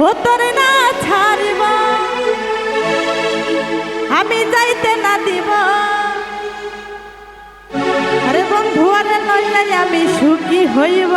ও তোর না ছাড়িব। আমি যাইতে না দিব। আরে বন্ধু, আরে নইলে আমি সুখী হইব।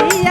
আসিয়া